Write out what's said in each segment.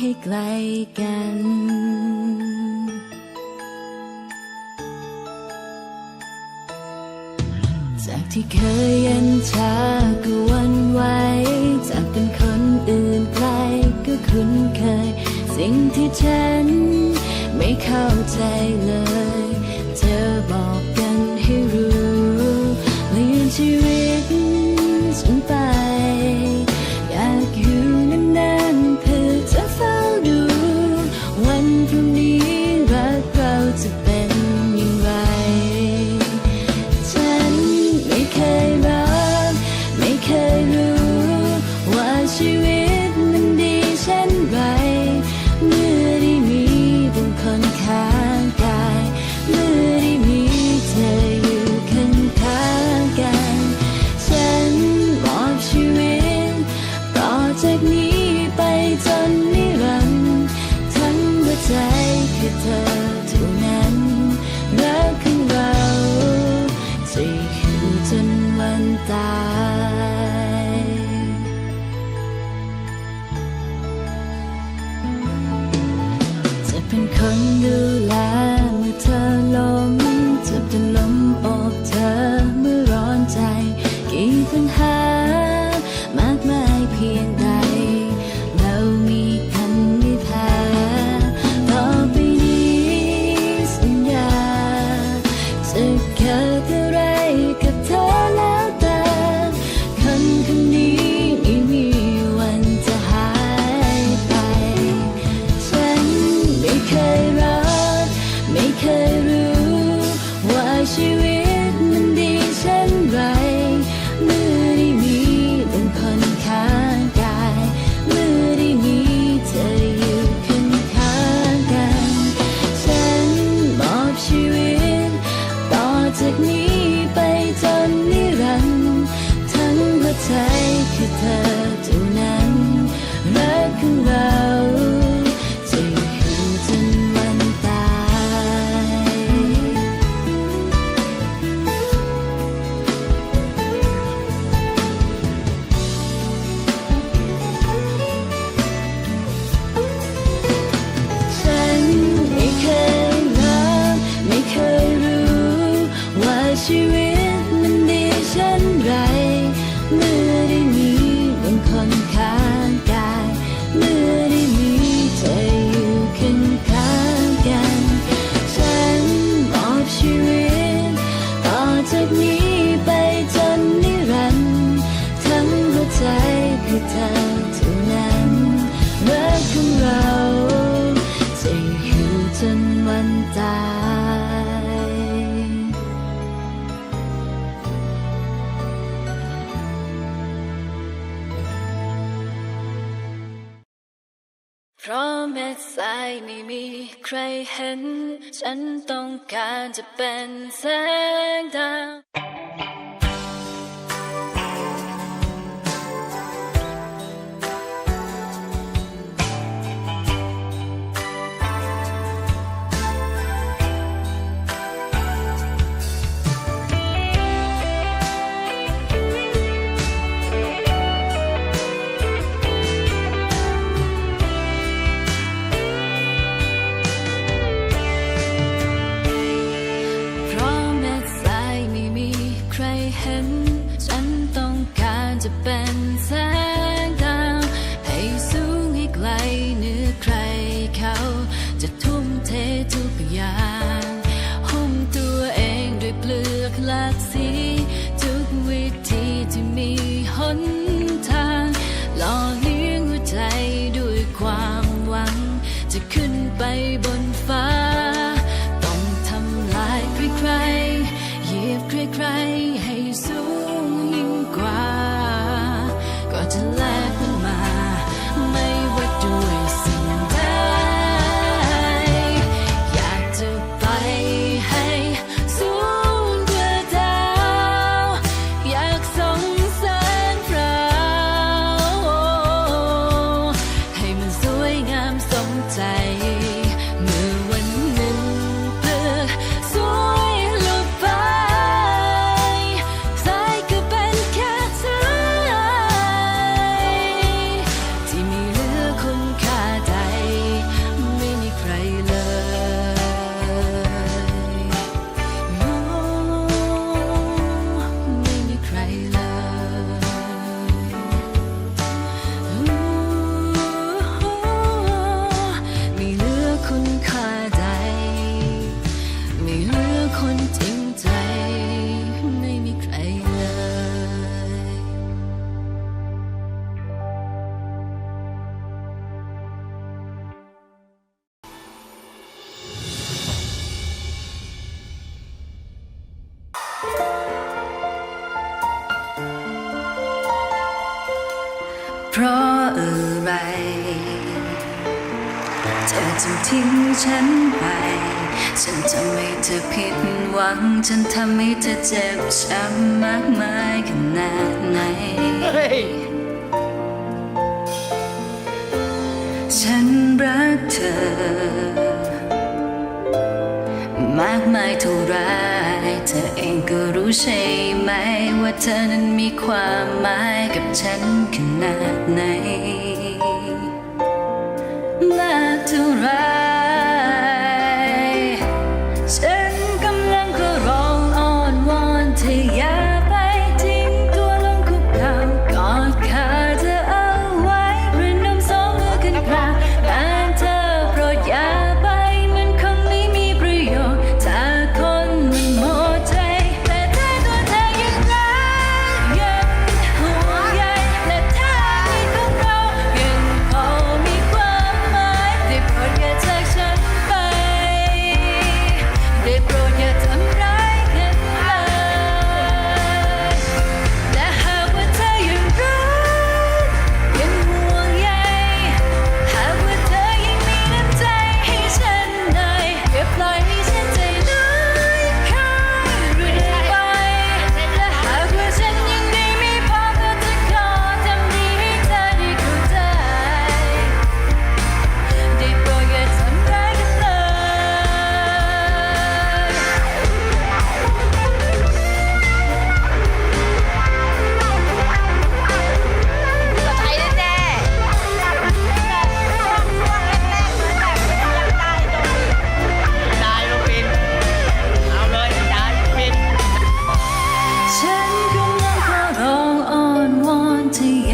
ให้ไกลกัน จากที่เคยเย็นชาก็วันไหวจากเป็นคนอื่นไกลก็คุ้นเคย สิ่งที่ฉันไม่เข้าใจเลย เธอ พราะเม็ดทายไม่มีใครเห็น ฉันต้องการจะเป็นแสงดาว จะทิ้งฉันไป ฉันทำให้เธอผิดหวัง ฉันทำให้เธอเจ็บช้ำมากมายขนาดไหน ฉันรักเธอ มากมายเท่าไรเธอเองก็รู้ใช่ไหม ว่าเธอนั้นมีความหมายกับฉันขนาดไหน to ride. to you.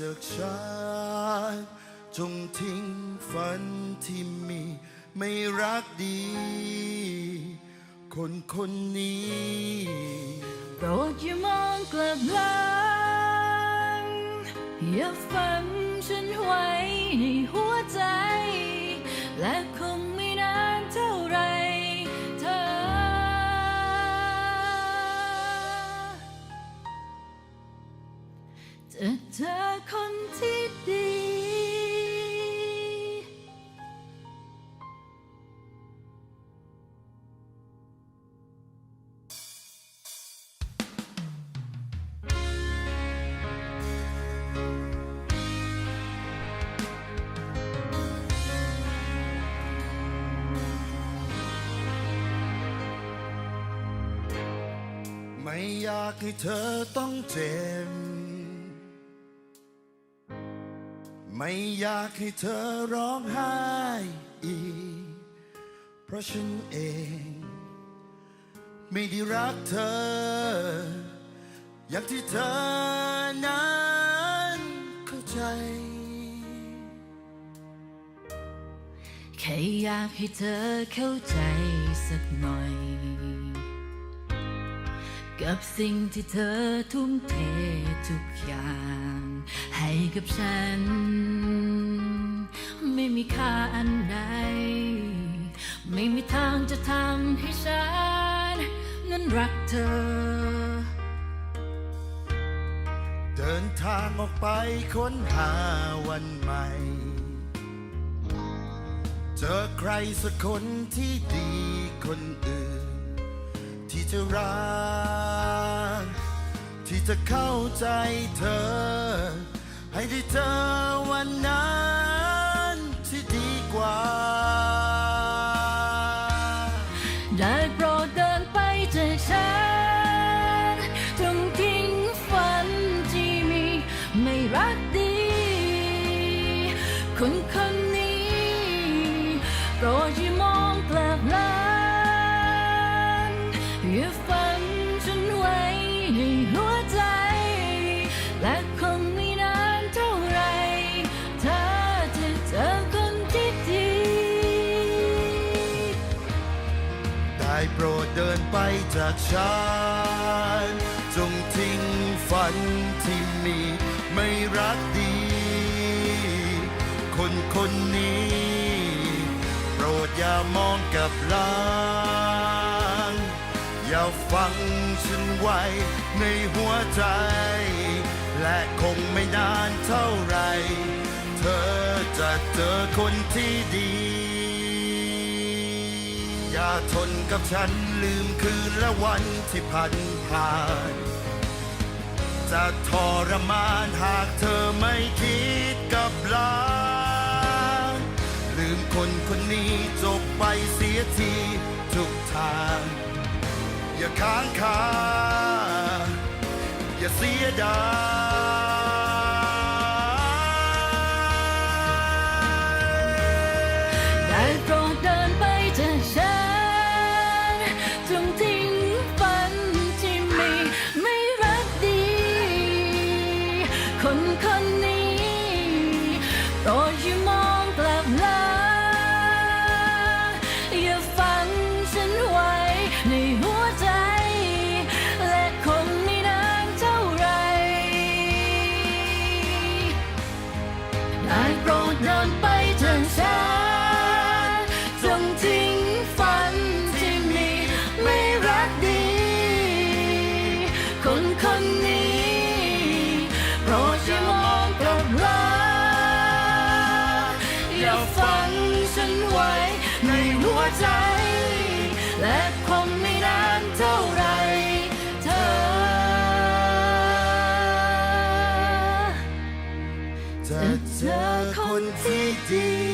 จากฉันจงทิ้งฝันที่มีไม่รักดี คนคนนี้โปรดอย่ามองกลับหลังอย่าฝันฉันไว้ในหัวใจ อยากให้เธอต้องเจ็บ ไม่อยากให้เธอร้องไห้อีก เพราะฉันเอง ไม่ได้รักเธอ อยางที่เธอนั้นเข้าใจ แค่อยากให้เธอเข้าใจสักหน่อย กับสิ่งที่เธอทุ่มเททุกอย่าง ให้กับฉัน ไม่มีค่าอันใดไม่มีทางจะทำให้ฉัน นั้นรักเธอ เดินทางออกไปค้นหาวันใหม่ เจอใครสักคนที่ดีคนอื่น ที่จะรัก ที่จะเข้าใจเธอ ให้ได้เจอวันนั้นที่ดีกว่า อย่าฝันฉันไว้ในหัวใจ และคงไม่นานเท่าไรเธอจะเจอคนที่ดี ได้โปรดเดินไปจากฉัน จงทิ้งฝันที่มีไม่รักดี คนคนนี้ โปรดอย่ามองกลับหลัง อย่าฟังฉันไว้ในหัวใจ และคงไม่นานเท่าไหรเธอจะเจอคนที่ดี อย่าทนกับฉันลืมคืนและวันที่ผ่านผ่าน จะทรมานหากเธอไม่คิดกับลา ลืมคนคนนี้จบไปเสียทีทุกทาง อย่าค้างคาอย่าเสียดายได้โปรดเดินไปจากฉันจงทิ้งฝันที่มีไม่รักดี คนคนนี้โปรดอย่ามอง คนคนนี้โปรดอย่ามองกับหลังอย่าฝังฉันไว้ในหัวใจ และคงไม่นานเท่าไรเธอ จะเจอคนที่ดี